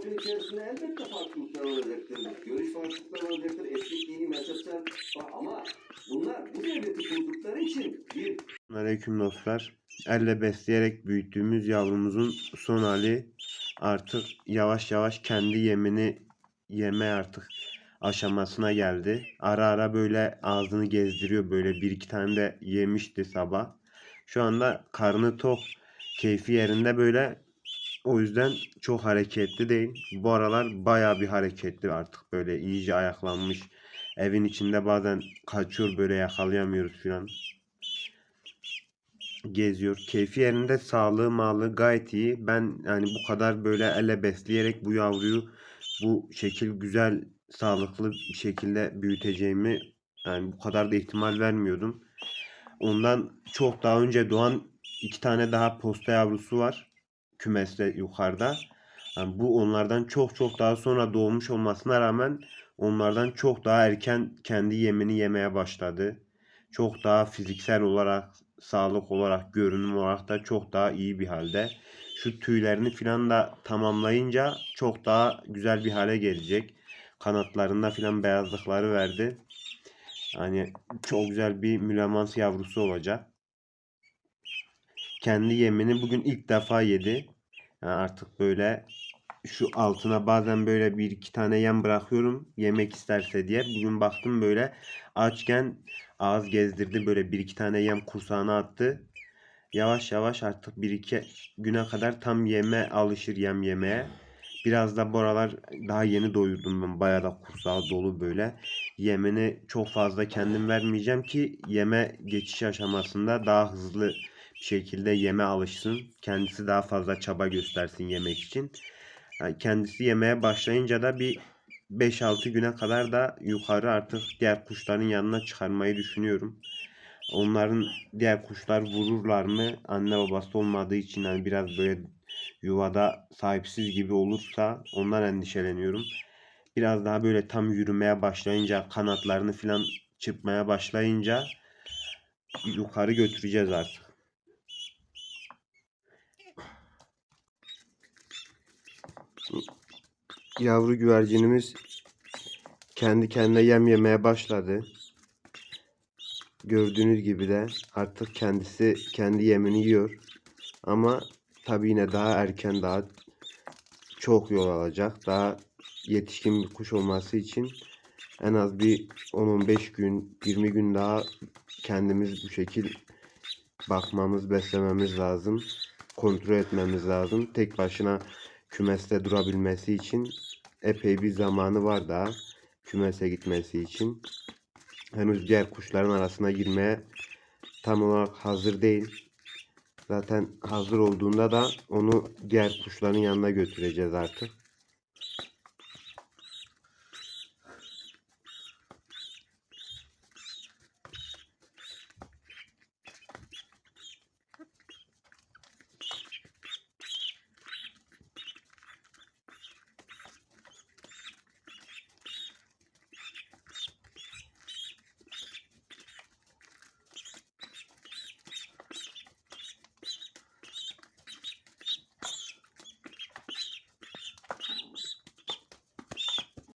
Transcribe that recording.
halkın içerisinde elbette farklılıklar olacaktır. Görüş farklılıkları olacaktır. Eski dini mezhepler ama bunlar bu devleti kurdukları için bir Aleyküm dostlar. Elle besleyerek büyüttüğümüz yavrumuzun son hali artık yavaş yavaş kendi yemini yeme artık aşamasına geldi. Ara ara böyle ağzını gezdiriyor böyle bir iki tane de yemişti sabah. Şu anda karnı tok, keyfi yerinde böyle. O yüzden çok hareketli değil. Bu aralar bayağı bir hareketli artık böyle iyice ayaklanmış. Evin içinde bazen kaçıyor böyle yakalayamıyoruz filan geziyor. Keyfi yerinde sağlığı mağlığı gayet iyi. Ben yani bu kadar böyle ele besleyerek bu yavruyu bu şekil güzel sağlıklı bir şekilde büyüteceğimi yani bu kadar da ihtimal vermiyordum. Ondan çok daha önce doğan iki tane daha posta yavrusu var kümeste yukarıda. Yani bu onlardan çok çok daha sonra doğmuş olmasına rağmen onlardan çok daha erken kendi yemini yemeye başladı. Çok daha fiziksel olarak sağlık olarak, görünüm olarak da çok daha iyi bir halde. Şu tüylerini filan da tamamlayınca çok daha güzel bir hale gelecek. Kanatlarında filan beyazlıkları verdi. Hani çok güzel bir mülemans yavrusu olacak. Kendi yemini bugün ilk defa yedi. Yani artık böyle şu altına bazen böyle bir iki tane yem bırakıyorum yemek isterse diye. Bugün baktım böyle açken ağız gezdirdi böyle bir iki tane yem kursağına attı. Yavaş yavaş artık bir iki güne kadar tam yeme alışır yem yemeye. Biraz da bu aralar daha yeni doyurdum ben. Bayağı da kursağı dolu böyle. Yemini çok fazla kendim vermeyeceğim ki yeme geçiş aşamasında daha hızlı şekilde yeme alışsın. Kendisi daha fazla çaba göstersin yemek için. Yani kendisi yemeye başlayınca da bir 5-6 güne kadar da yukarı artık diğer kuşların yanına çıkarmayı düşünüyorum. Onların diğer kuşlar vururlar mı? Anne babası olmadığı için hani biraz böyle yuvada sahipsiz gibi olursa ondan endişeleniyorum. Biraz daha böyle tam yürümeye başlayınca kanatlarını falan çırpmaya başlayınca yukarı götüreceğiz artık. Yavru güvercinimiz kendi kendine yem yemeye başladı. Gördüğünüz gibi de artık kendisi kendi yemini yiyor. Ama tabii yine daha erken daha çok yol alacak. Daha yetişkin bir kuş olması için en az bir 10-15 gün, 20 gün daha kendimiz bu şekil bakmamız, beslememiz lazım. Kontrol etmemiz lazım. Tek başına kümeste durabilmesi için epey bir zamanı var daha kümese gitmesi için. Henüz diğer kuşların arasına girmeye tam olarak hazır değil. Zaten hazır olduğunda da onu diğer kuşların yanına götüreceğiz artık.